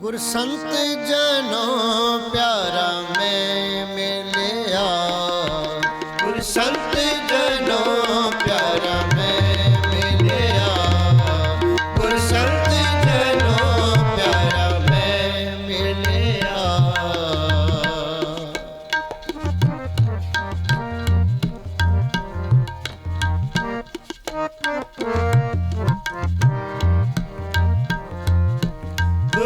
ਗੁਰ ਸੰਤ ਜਨੋ ਪਿਆਰਾ ਮੈਂ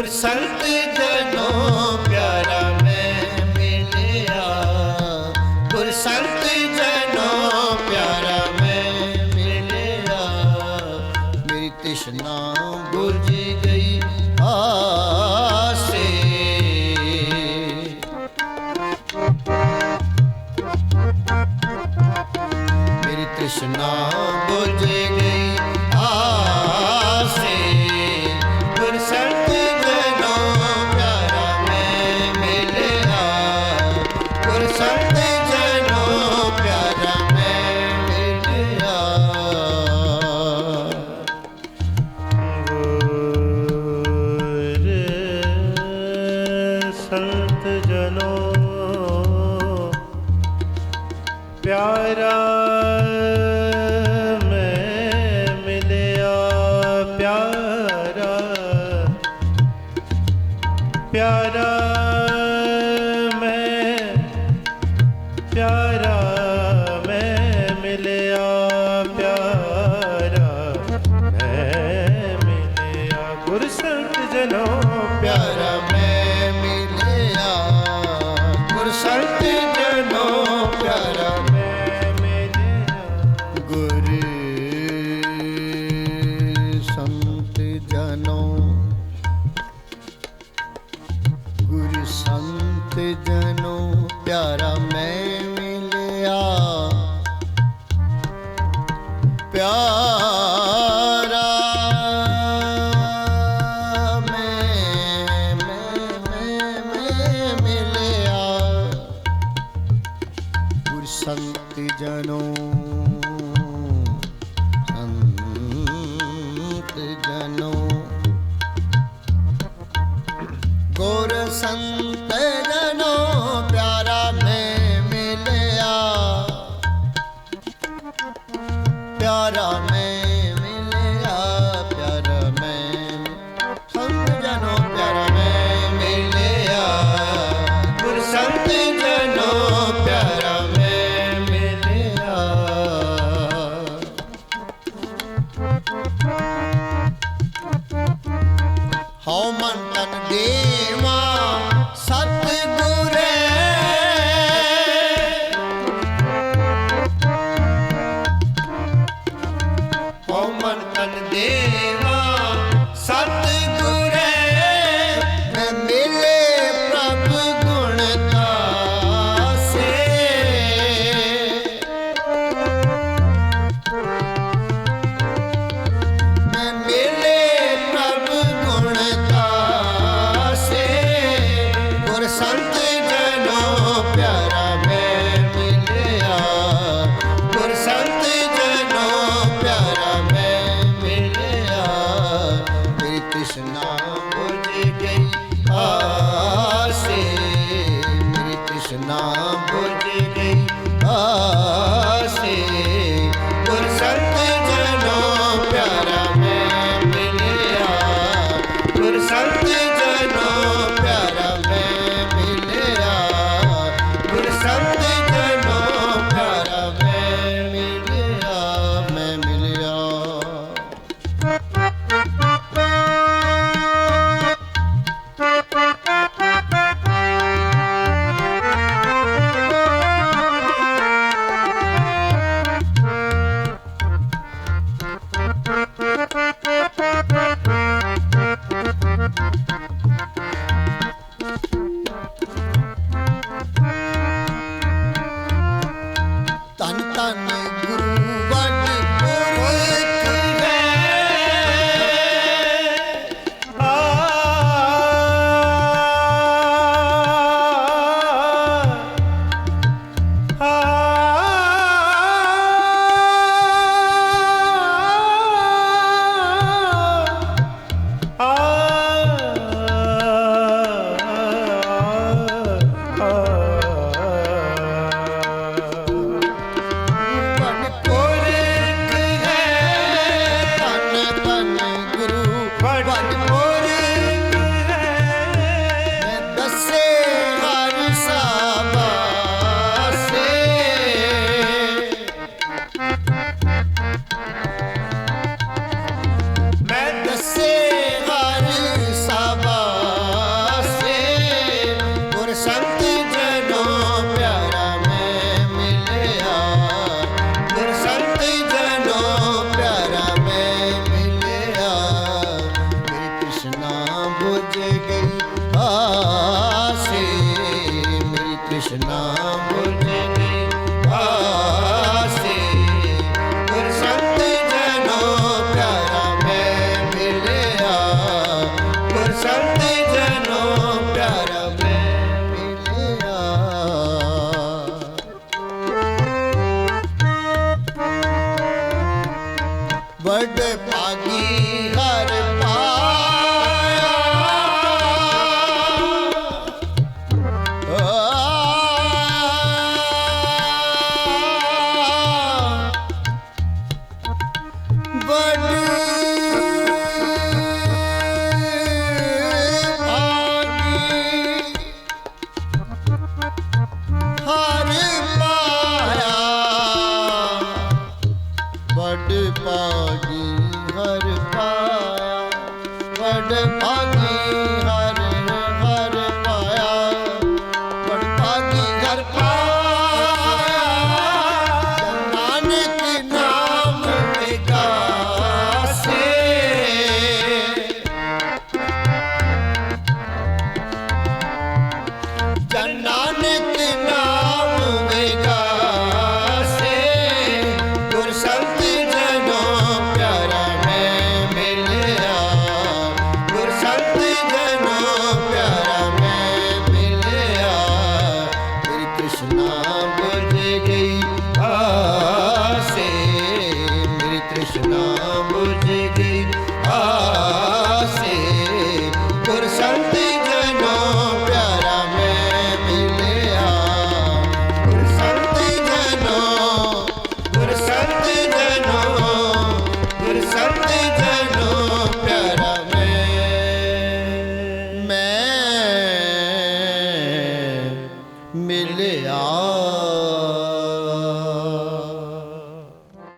ਗੁਰ ਸੰਤ ਜਨੋ ਪਿਆਰਾ ਮੈਂ ਮਿਲਿਆ। ਗੁਰ ਸੰਤ ਜਨੋ ਪਿਆਰਾ ਮੈਂ ਮਿਲਿਆ। ਮੇਰੀ ਤ੍ਰਿਸ਼ਨਾ ਬੁਝ ਗਈ ਆਸੇ। ਮੇਰੀ ਤ੍ਰਿਸ਼ਨਾ ਬੁਝ ਸੰਤ ਜਨੋ, ਪਿਆਰਾ ਮੈਂ ਮਿਲਿਆ, ਪਿਆਰਾ ਪਿਆਰਾ ਮੈਂ ਪਿਆਰਾ ਮੈਂ ਮਿਲਿਆ, ਪਿਆਰਾ ਮੈਂ ਮਿਲਿਆ। ਗੁਰ ਸੰਤ ਜਨੋ, ਪਿਆਰਾ ਮੈਂ ਜਨੋ। ਗੁਰ ਸੰਤ ਜਨੋ, ਪਿਆਰਾ ਮੈਂ ਮਿਲਿਆ। ਪਿਆਰਾ ਮੈਂ ਮੈਂ ਮੈਂ ਮੈਂ ਮਿਲਿਆ। ਗੁਰ ਸੰਤ ਜਨੋ जनो। गो जनो। ਹਉ ਮਨ ਤਨ ਦੇਵਾ ਸਤ ਗੁਰੇ ਹਉ ਮਨ ਤਨ ਦੇਵਾ ਸਤ ਗੁਰੇ ਮੇਰੀ ਬੜ ਭਾਗੀ ਹਰ ਪਾਇਆ। ਆ। ਲਾਗੀ ਹਰ ਪਾਇਆ ਵਡ ਭਾਗੀ ਹਰ ਹਰ ਪਾਇਆ ਵਡ ਭਾਗੀ ਹਰ ਪਾਇਆ ਨਾਨਕ ਨਾਮ ਤੇ ਕਾ